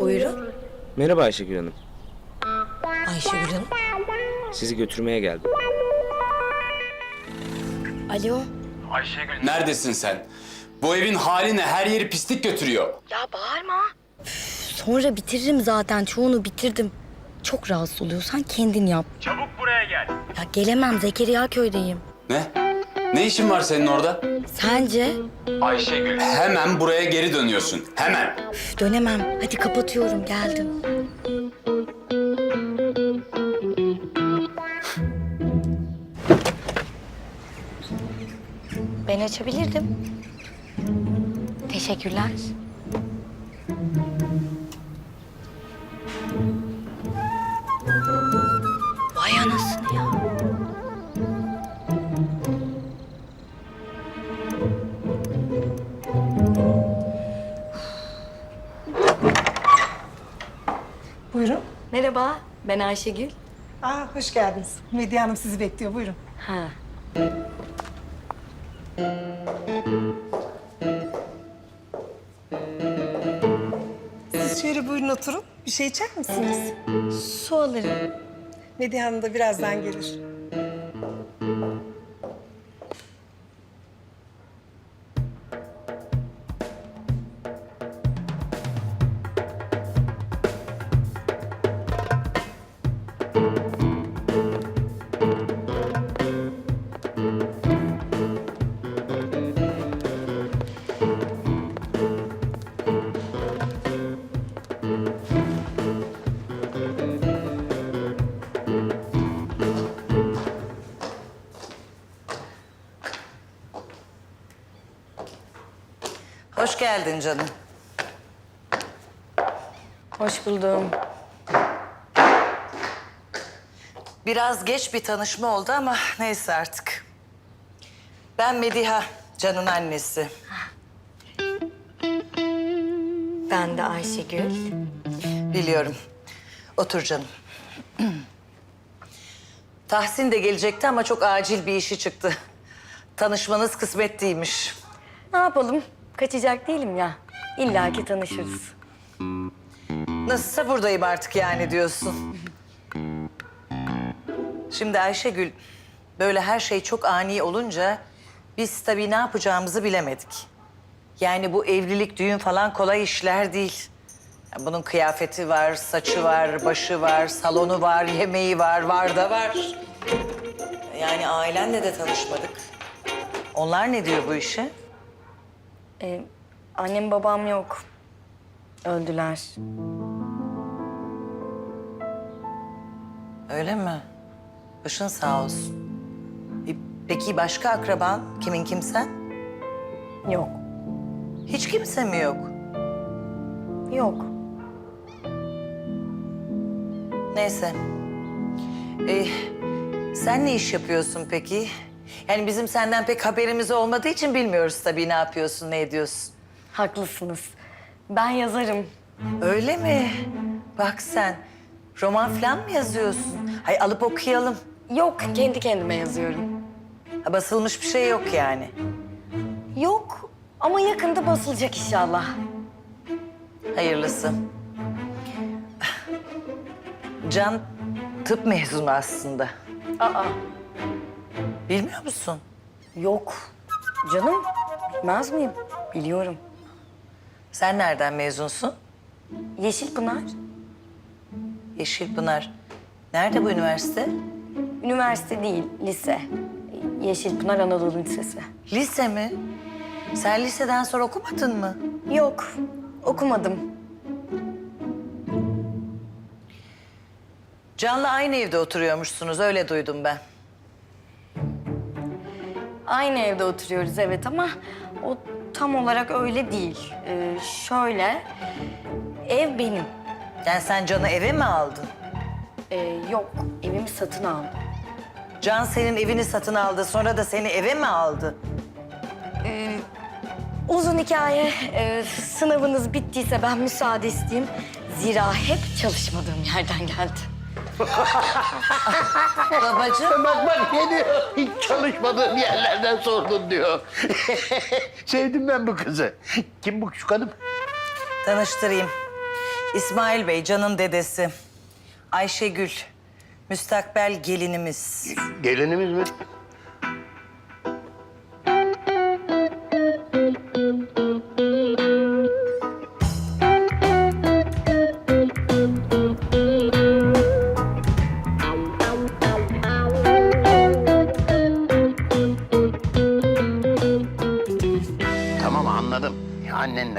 Buyurun. Merhaba Ayşegül Hanım. Ayşegül Hanım. Sizi götürmeye geldim. Alo. Neredesin sen? Bu evin hali ne? Her yeri pislik götürüyor. Ya bağırma. Sonra bitiririm zaten. Çoğunu bitirdim. Çok rahatsız oluyorsan kendin yap. Çabuk buraya gel. Ya gelemem. Zekeriya köydeyim. Ne? Ne işin var senin orada? Sence? Ayşegül. Hemen buraya geri dönüyorsun. Hemen. Üf, dönemem. Hadi kapatıyorum. Geldim. Ben açabilirdim. Teşekkürler. Merhaba, ben Ayşegül. Aa, hoş geldiniz. Medya Hanım sizi bekliyor. Buyurun. Ha. Siz şöyle buyurun oturun. Bir şey içer misiniz? Su alırım. Medya Hanım da birazdan gelir. Hoş geldin canım. Hoş buldum. Biraz geç bir tanışma oldu ama neyse artık. Ben Mediha, Can'ın annesi. Ben de Ayşegül. Biliyorum. Otur canım. Tahsin de gelecekti ama çok acil bir işi çıktı. Tanışmanız kısmet değilmiş. Ne yapalım? Kaçacak değilim ya. İlla ki tanışırız. Nasılsa buradayım artık yani diyorsun. Şimdi Ayşegül, böyle her şey çok ani olunca biz tabii ne yapacağımızı bilemedik. Yani bu evlilik, düğün falan kolay işler değil. Ya bunun kıyafeti var, saçı var, başı var, salonu var, yemeği var, var da var. Yani ailenle de tanışmadık. Onlar ne diyor bu işe? Ee, annem babam yok. Öldüler. Öyle mi? Başın sağ olsun. E, Peki başka akraban? Kimin kimsen? Yok. Hiç kimse mi yok? Yok. Neyse. Ee, sen ne iş yapıyorsun peki? Yani bizim senden pek haberimiz olmadığı için bilmiyoruz tabii ne yapıyorsun, ne ediyorsun. Haklısınız. Ben yazarım. Öyle mi? Bak sen, roman falan mı yazıyorsun? Hay alıp okuyalım. Yok, kendi kendime yazıyorum. Ha, basılmış bir şey yok yani. Yok ama yakında basılacak inşallah. Hayırlısı. Can tıp mezunu aslında. Aa, Bilmiyor musun? yok. Canım, bilmez miyim? Biliyorum. Sen nereden mezunsun? Yeşilpınar, Yeşilpınar. Nerede bu üniversite? üniversite değil, lise. Yeşilpınar Anadolu Lisesi. Lise mi? Sen liseden sonra okumadın mı? Yok, okumadım. Can'la aynı evde oturuyormuşsunuz, öyle duydum ben. Aynı evde oturuyoruz evet ama o tam olarak öyle değil. Ee, şöyle, ev benim. Yani sen Can'ı eve mi aldın? Ee, yok, evimi satın aldım. Can senin evini satın aldı, sonra da seni eve mi aldı? Uzun hikaye. Ee, sınavınız bittiyse ben müsaade isteyeyim. Zira hep çalışmadığım yerden geldi. Babacığım. Bak bak ne diyor? Hiç çalışmadığım yerlerden sordun diyor. Sevdim ben bu kızı. Kim bu şu kadın? Tanıştırayım. İsmail Bey, canın dedesi. Ayşegül, müstakbel gelinimiz. Gelinimiz mi?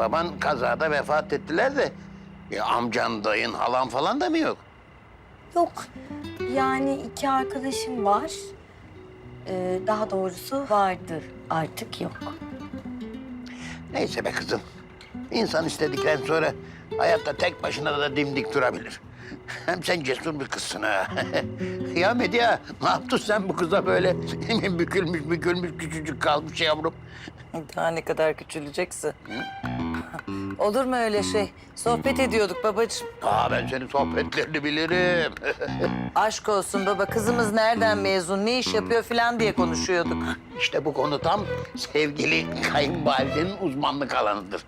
Baban kazada vefat ettiler de... Ya amcan, dayın, halan falan da mı yok? Yok. Yani iki arkadaşım var. Ee, daha doğrusu vardı. Artık yok. Neyse be kızım. İnsan istedikten sonra hayatta tek başına da dimdik durabilir. Hem sen cesur bir kızsın ha. ya Medya, ne yaptın sen bu kıza böyle bükülmüş bükülmüş küçücük kalmış yavrum? Daha ne kadar küçüleceksin. Olur mu öyle şey? Sohbet ediyorduk babacığım. Aa ben senin sohbetlerini bilirim. Aşk olsun baba, kızımız nereden mezun, ne iş yapıyor falan diye konuşuyorduk. işte bu konu tam sevgili kayınvalidenin uzmanlık alanıdır.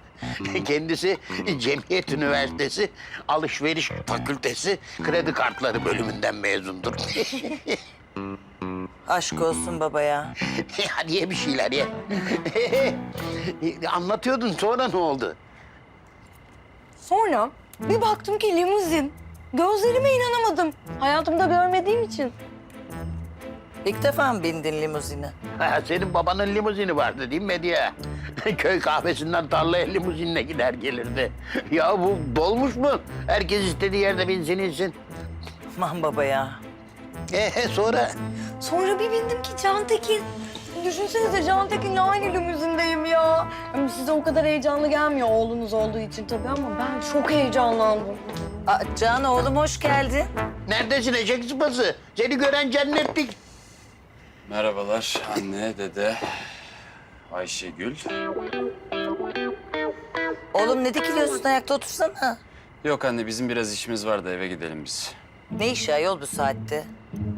Kendisi Cemiyet Üniversitesi Alışveriş Fakültesi Kredi Kartları bölümünden mezundur. Aşk olsun baba ya. Ye bir şeyler ye. Anlatıyordun sonra ne oldu? Sonra bir baktım ki limuzin. Gözlerime inanamadım. Hayatımda görmediğim için. İlk defa mı bindin limuzine? Ha, senin babanın limuzini vardı değil mi Medya? Köy kahvesinden tarlaya limuzinle gider gelirdi. Ya bu dolmuş mu? Herkes istediği yerde binsin insin. Aman baba ya. Ee, sonra? Sonra bir bindim ki Cantekin. Düşünsenize Cantekin'le aynı limuzindeyim ya. Yani size o kadar heyecanlı gelmiyor oğlunuz olduğu için tabii ama ben çok heyecanlandım. Aa, Can oğlum hoş geldin. Neredesin eşek sıpası? Seni gören cennetlik. Merhabalar anne, dede, Ayşegül. Oğlum ne dikiliyorsun ayakta otursana. Yok anne bizim biraz işimiz var da eve gidelim biz. Ne iş ya yol bu saatte?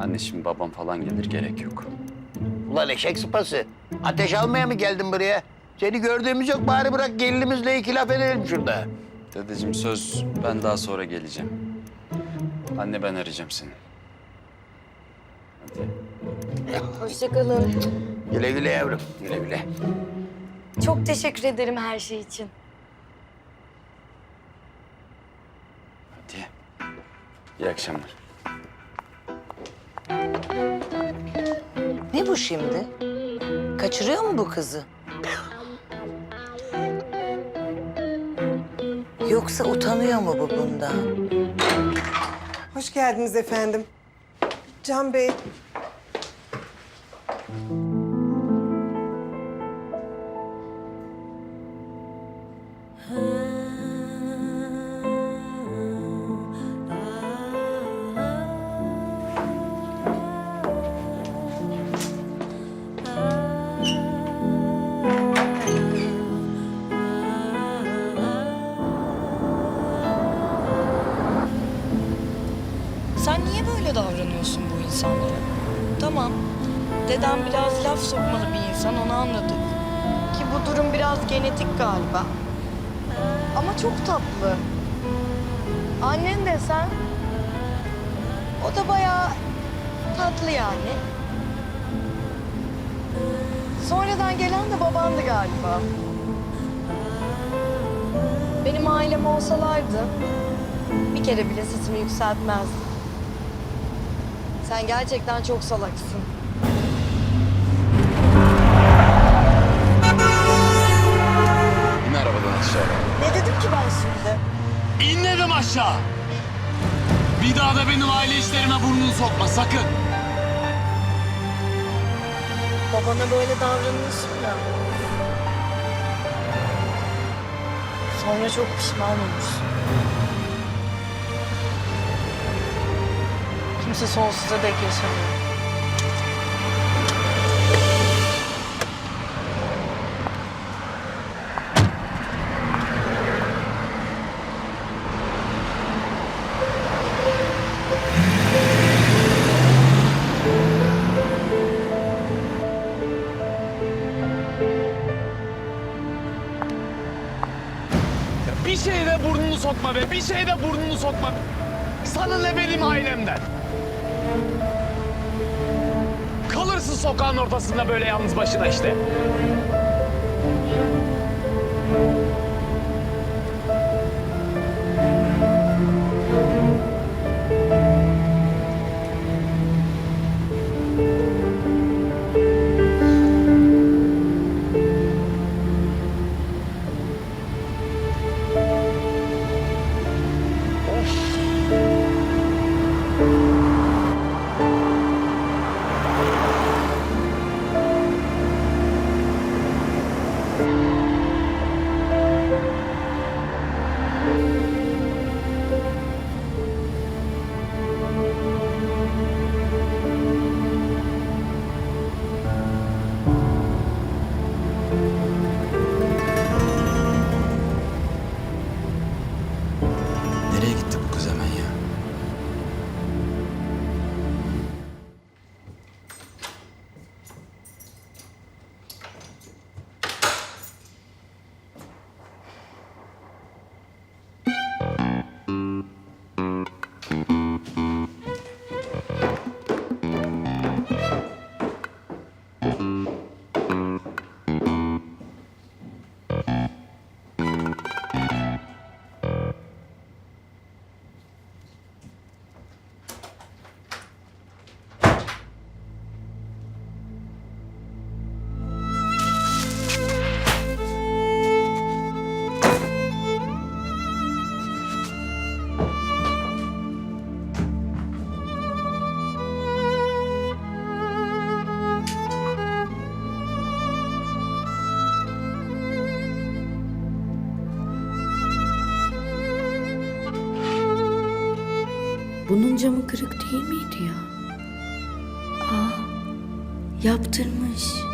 Anne şimdi babam falan gelir gerek yok. Ulan eşek sıpası. Ateş almaya mı geldin buraya? Seni gördüğümüz yok bari bırak gelinimizle iki laf edelim şurada. Dedeciğim söz ben daha sonra geleceğim. Anne ben arayacağım seni. Hadi. Hoşçakalın. Güle güle yavrum. Güle güle. Çok teşekkür ederim her şey için. Hadi. İyi akşamlar. Ne bu şimdi? Kaçırıyor mu bu kızı? Yoksa utanıyor mu bu bundan? Hoş geldiniz efendim. Can Bey, insanlara? Tamam, dedem biraz laf sokmalı bir insan, onu anladık. Ki bu durum biraz genetik galiba. Ama çok tatlı. Annen de sen, o da bayağı tatlı yani. Sonradan gelen de babandı galiba. Benim ailem olsalardı bir kere bile sesimi yükseltmezdim. Sen gerçekten çok salaksın. İn arabadan aşağı. Ne dedim ki ben şimdi? İn dedim aşağı. Bir daha da benim aile işlerime burnunu sokma sakın. Babana böyle davranıyorsun ya. Sonra çok pişman olursun. Kimse sonsuza dek yaşamıyor. Bir şeyde burnunu sok sokma be. Bir şeyde burnunu sokma. Sana ne benim ailemden. Sokağın ortasında böyle yalnız başına işte. Camı kırık değil miydi ya? Aa, yaptırmış.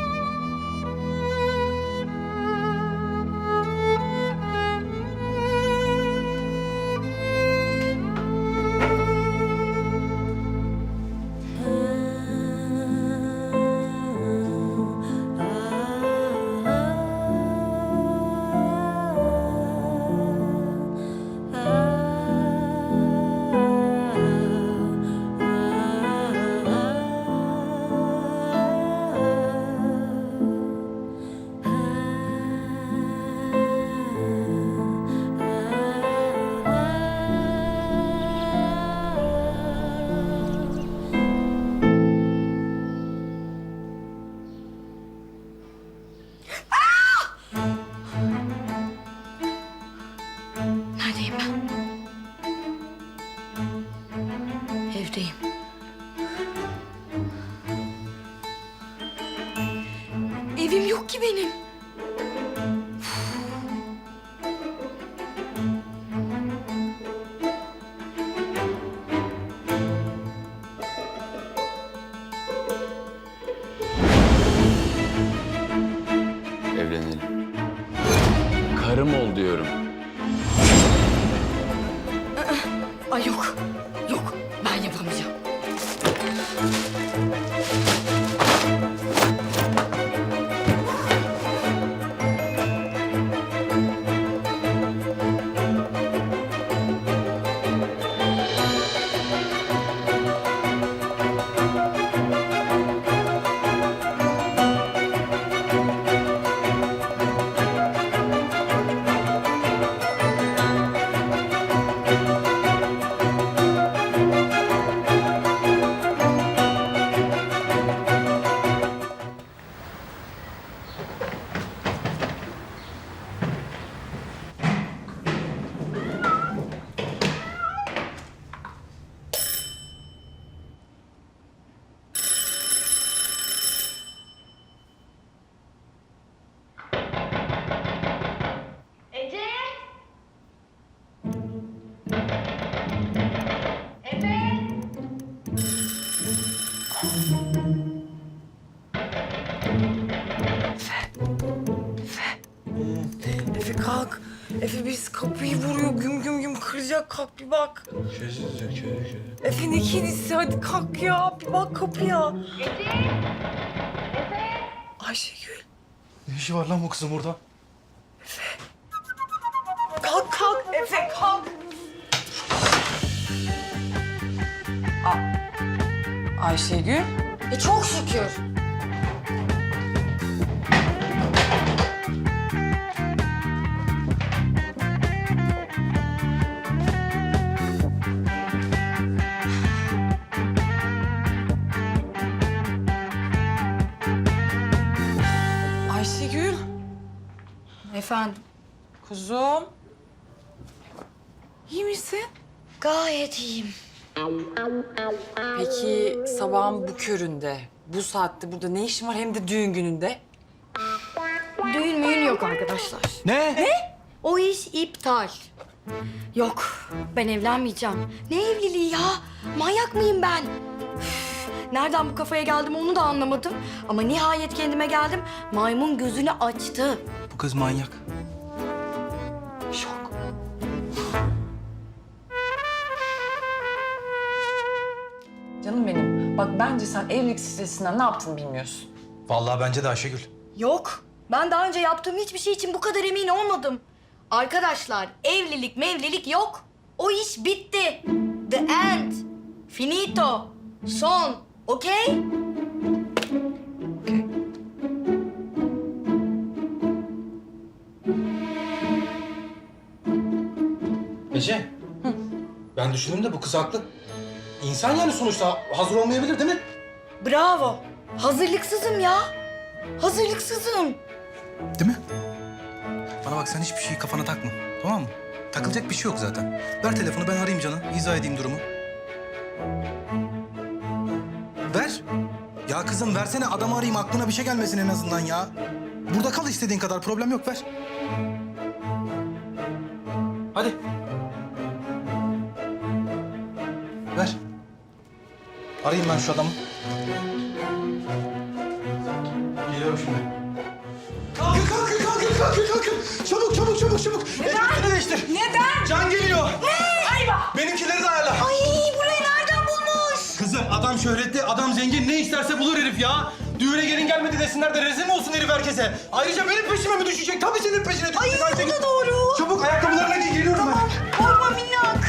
Karım ol diyorum. Ay yok. Efe kalk. Efe biz kapıyı vuruyor güm güm güm kıracak kalk bir bak. Efe ne kedisi hadi kalk ya bir bak kapıya. Efe. Efe. Ayşegül. Ne işi var lan bu kızın burada? Kalk kalk Efe kalk. Ayşegül. E çok şükür. Ayşegül. Efendim? Kuzum. İyi misin? Gayet iyiyim. Peki sabahın bu köründe, bu saatte burada ne işin var hem de düğün gününde? Düğün müğün yok arkadaşlar. Ne? O iş iptal. Yok, ben evlenmeyeceğim. Ne evliliği ya? Manyak mıyım ben? Üf, Nereden bu kafaya geldim onu da anlamadım. Ama nihayet kendime geldim. Maymun gözünü açtı. Bu kız manyak. Bence sen evlilik stresinden ne yaptığını bilmiyorsun. Vallahi bence de Ayşegül. Yok, ben daha önce yaptığım hiçbir şey için bu kadar emin olmadım. Arkadaşlar, evlilik mevlilik yok. O iş bitti. The end. Finito. Son. Okey? Ece. Ben düşündüm de bu kız haklı. İnsan yani sonuçta hazır olmayabilir değil mi? Bravo. Hazırlıksızım ya. Hazırlıksızım. Değil mi? Bana bak sen hiçbir şeyi kafana takma. Tamam mı? Takılacak bir şey yok zaten. Ver telefonu ben arayayım canım. izah edeyim durumu. Ver. Ya kızım versene adamı arayayım aklına bir şey gelmesin en azından ya. Burada kal istediğin kadar problem yok ver. Hadi. Arayayım ben şu adamı. Geliyorum şimdi. Kalkın, kalkın, kalkın, kalkın, kalkın. Çabuk, çabuk, çabuk, çabuk. Neden? değiştir. Neden? Can geliyor. Benimkileri de ayarla. Ay burayı nereden bulmuş? Kızım adam şöhretli, adam zengin. Ne isterse bulur herif ya. Düğüne gelin gelmedi desinler de rezil mi olsun herif herkese? Ayrıca benim peşime mi düşecek? Tabii senin peşine düşecek. Ay Bu da doğru. Çabuk ayakkabılarına giy, geliyorum ben. Korkma minnak.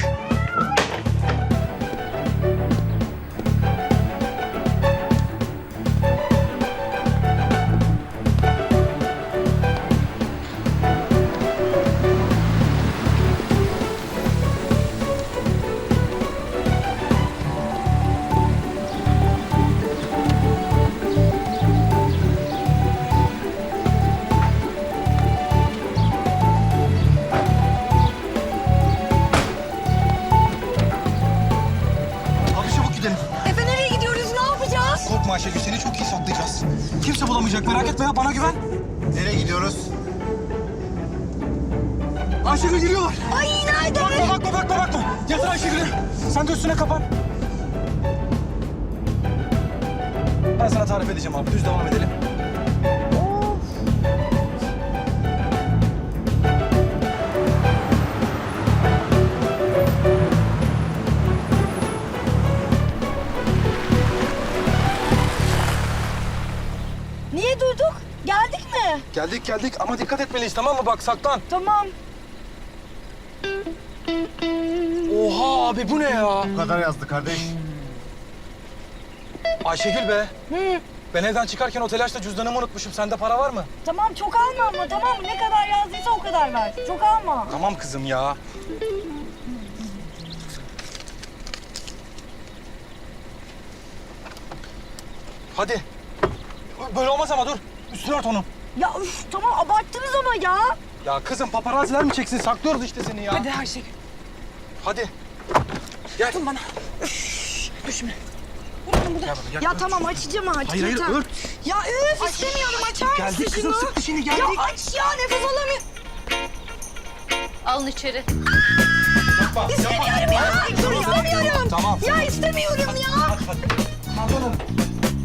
Geldik geldik ama dikkat etmeliyiz tamam mı? Bak saklan. Tamam. Oha abi bu ne ya? Bu kadar yazdı kardeş. Ayşegül be. Ben evden çıkarken o telaşla cüzdanımı unutmuşum. Sende para var mı? Tamam çok alma ama tamam mı? Ne kadar yazdıysa o kadar ver. Çok alma. Tamam kızım ya. Hadi. Böyle olmaz ama dur. Üstüne ört onu. Ya üf, tamam abarttınız ama ya. Ya kızım paparaziler mi çeksin? Saklıyoruz işte seni ya. Hadi Ayşegül. Hadi. Gel. Bana. Gel bana, gel. Ya tamam açacağım artık. Hayır hayır yeter. ört. Ya üf istemiyorum açar Geldik mısın kızım şunu? sık dişini Ya geldik. aç ya nefes alamıyorum. Alın içeri. Yapma, yapma. İstemiyorum ya. Dur istemiyorum. Tamam. Ya istemiyorum ya. Pardonum.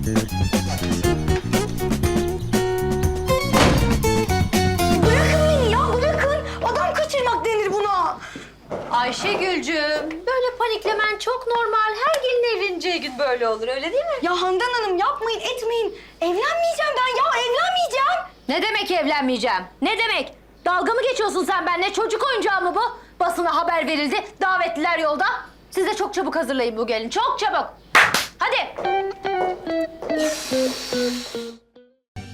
Bırakın Ayşegül'cüğüm, böyle paniklemen çok normal. Her gelin evleneceği gün böyle olur, öyle değil mi? Ya Handan Hanım yapmayın etmeyin. Evlenmeyeceğim ben ya evlenmeyeceğim. Ne demek evlenmeyeceğim? Ne demek? Dalga mı geçiyorsun sen benimle? Çocuk oyuncağı mı bu? Basına haber verildi. Davetliler yolda. Siz de çok çabuk hazırlayın bu gelin. Çok çabuk. Hadi.